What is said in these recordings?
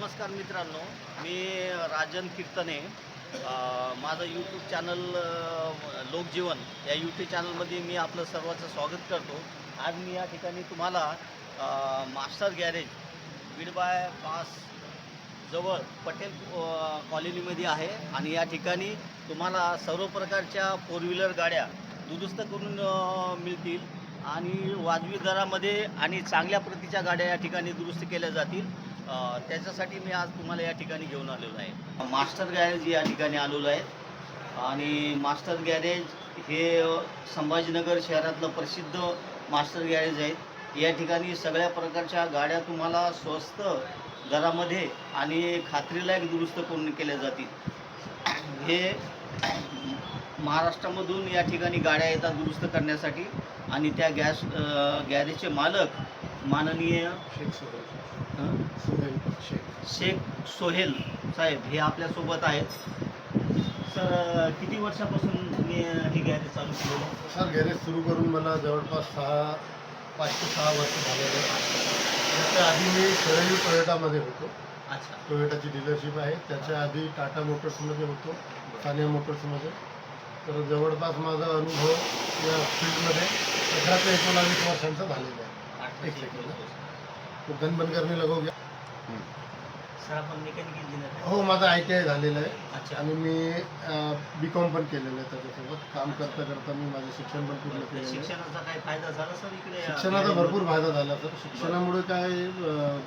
नमस्कार मित्रांनो मी राजन कीर्तने. माझं यूट्यूब चॅनल लोकजीवन या यूट्यूब चॅनलमध्ये मी आपलं सर्वांचं स्वागत करतो. आज मी या ठिकाणी तुम्हाला मास्टर गॅरेज बिडबाय पास जवळ पटेल कॉलनीमध्ये आहे आणि या ठिकाणी तुम्हाला सर्व प्रकारच्या फोर व्हीलर गाड्या दुरुस्त करून मिळतील आणि वाजवी दरामध्ये आणि चांगल्या प्रतीच्या गाड्या या ठिकाणी दुरुस्त केल्या जातील. त्याच्यासाठी मी आज तुम्हाला या ठिकाणी घेऊन आलेलो आहे. मास्टर गॅरेज या ठिकाणी आलेलो आहे. आणि मास्टर गॅरेज हे संभाजीनगर शहरातलं प्रसिद्ध मास्टर गॅरेज आहे. या ठिकाणी सगळ्या प्रकारच्या गाड्या तुम्हाला स्वस्त दरामध्ये आणि खात्रीलायक दुरुस्त करून केल्या जातील. हे महाराष्ट्रामधून या ठिकाणी गाड्या येतात दुरुस्त करण्यासाठी. आणि त्या गॅस गॅरेजचे मालक माननीय शेख सोहेल साहेब हे आपल्यासोबत आहेत. सर किती वर्षापासून तुम्ही हे गॅरेज चालू केलेलं आहे? सर गॅरेज सुरू करून मला जवळपास सहा पाच ते सहा वर्ष झालेले आहे. त्याच्या आधी मी शहरी टोयोटामध्ये होतो. अच्छा. टोयोटाची डीलरशिप आहे. त्याच्या आधी टाटा मोटर्समध्ये होतो सानिया मोटर्समध्ये. तर जवळपास माझा अनुभव या फील्डमध्ये अठरा ते एकोणावीस वर्षांचा झालेला आहे. एक सेकंद. गन बंद करणे लगो गया सर आपण इंजिनियर हो माझं आय टी आय झालेलं आहे. अच्छा. आणि मी बी कॉम पण केलेलं आहे त्याच्यासोबत. काम करता करता मी माझं शिक्षण पण पूर्ण त्या केलेलं आहे. शिक्षणाचा काही फायदा झाला सर इकडे या शिक्षणाचा गॅरेजमध्ये? भरपूर फायदा झाला तर शिक्षणामुळे काय अं,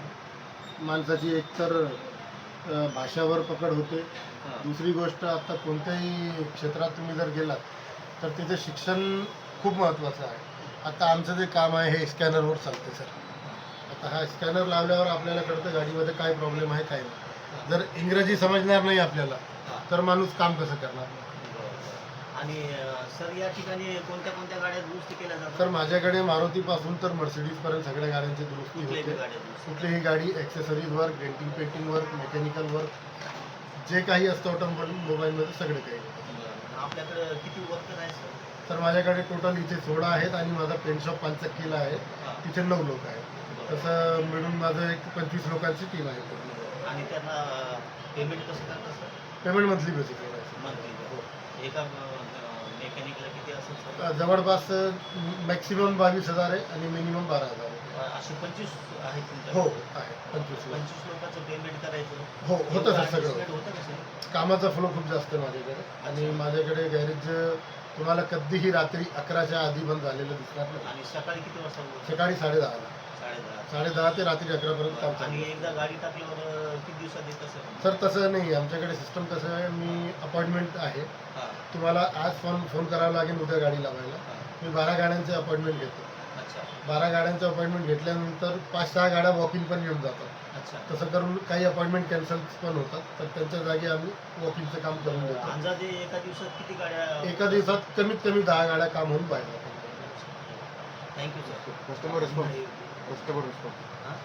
माणसाची एकतर अं, भाषावर पकड होते. हा. दुसरी गोष्ट आता कोणत्याही क्षेत्रात तुम्ही जर गेलात तर तिथे शिक्षण खूप महत्त्वाचं आहे. आता आमचं जे काम आहे हे स्कॅनरवर चालते सर. हा स्कॅनर लावल्यावर आपल्याला कळतं गाडीमध्ये काय प्रॉब्लेम आहे काय नाही. जर इंग्रजी समजणार नाही आपल्याला. तर माणूस काम कसं करणार? आणि सर या ठिकाणी कोणत्या कोणत्या गाड्या दुरुस्त केल्या जातात? माझ्याकडे मारुतीपासून तर मर्सिडीजपर्यंत सगळ्या गाड्यांची दुरुस्ती होते. कुठलीही गाडी accessories work denting painting work mechanical work जे काही असतं ऑटोमोबाईल मोबाईलमध्ये सगळे काही. आपल्याकडे किती वर्कर आहे सर? तर माझ्याकडे टोटल इथे सोळा आहेत आणि माझा पेंट शॉप पाचक्कीला आहे. हा. तिथे नऊ लोक आहेत. तसं मिळून माझं एक पंचवीस लोकांची टीम आहे. पूर्ण आणि त्यांना पेमेंट कसं करतात सर पेमेंट मंथली आहे. मंथली एका मेकॅनिकला किती असेल सर अ, जवळपास मॅक्सिमम बावीस हजार आहे आणि मिनिमम बारा हजार आहे. असे पंचवीस तुमच्या हो आहे. पंचवीस. पंचवीस लोकांचं पेमेंट करायचं? हो होतं सर सगळं. कामाचा फ्लो खूप जास्त आहे माझ्याकडे. आणि माझ्याकडे गॅरेज तुम्हाला कधीही रात्री अकराच्या आधी बंद झालेलं दिसणार नाही. आणि सकाळी किती वाजता? सकाळी साडेदहाला साडेदहा साडेदहा ते रात्री अकरापर्यंत काम चालू आणि. एकदा गाडी टाकल्यावर किती दिवसात येतं सर? सर तसं नाही. आमच्याकडे सिस्टम कसं आहे. मी अपॉइंटमेंट आहे. हां. तुम्हाला आज फोन फोन करावा लागेल उद्या गाडी लावायला. मी बारा गाड्यांचे अपॉइंटमेंट घेतो. अच्छा. बारा गाड्यांचं अपॉइंटमेंट घेतल्यानंतर पाच सहा गाड्या वॉकिंग पण येऊन जातात. अच्छा. तसं करून काही अपॉइंटमेंट कॅन्सल पण होतात. तर त्यांच्या जागी आम्ही वॉकिंगचं काम करून देतो. अंदाजे एका दिवसात किती गाड्या एका दिवसात कमीत कमी दहा गाड्या काम होऊन पाहिजे thank you sir customer response customer response हां?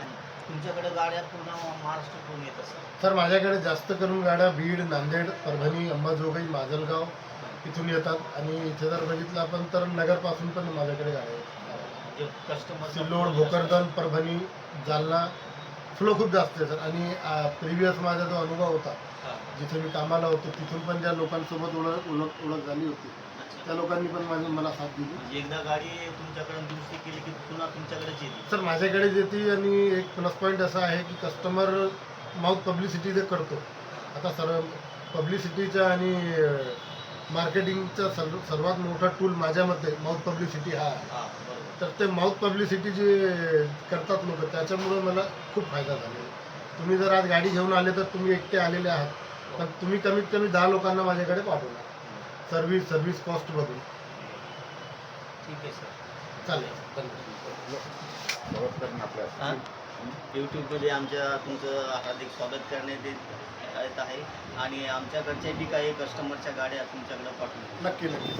आणि तुमच्याकडे गाड्या पूर्ण महाराष्ट्रातून येतात सर सर माझ्याकडे जास्त करून गाड्या बीड नांदेड परभणी अंबाजोगाई माजलगाव इथून येतात. आणि इथे जर बघितलं आपण तर नगरपासून पण माझ्याकडे गाड्या जे कस्टमर सिल्लोड भोकरदन परभणी जालना फ्लो खूप जास्त आहे सर आणि प्रिव्हियस माझा जो अनुभव होता जिथे मी कामाला होतो तिथून पण ज्या लोकांसोबत ओळख ओळख ओळख झाली होती. त्या लोकांनी पण माझी मला साथ दिली. म्हणजे एकदा गाडी तुमच्याकडे दुरुस्ती केली की पुन्हा तुमच्याकडेच येते सर माझ्याकडे येते आणि एक प्लस पॉईंट असा आहे की कस्टमर माउथ पब्लिसिटी जे करतो. आता सर पब्लिसिटीच्या आणि मार्केटिंगचा सर्व सर्वात मोठा टूल माझ्या मते माउथ पब्लिसिटी हा आहे. हां बरोबर. तर ते माउथ पब्लिसिटी जे करतात लोक त्याच्यामुळे मला खूप फायदा झाला. तुम्ही जर आज गाडी घेऊन आले तर तुम्ही एकटे आलेले आहात. पण तुम्ही कमीत कमी दहा लोकांना माझ्याकडे पाठवणार. सर्व्हिस सर्व्हिस कॉस्ट बघून ठीक आहे सर. चालेल. हां? यूट्यूबमध्ये आमच्या तुमचं हार्दिक स्वागत करण्यात येत आहे. आणि आमच्याकडच्या बी काही कस्टमरच्या गाड्या तुमच्याकडे पाठवून नक्की नक्की.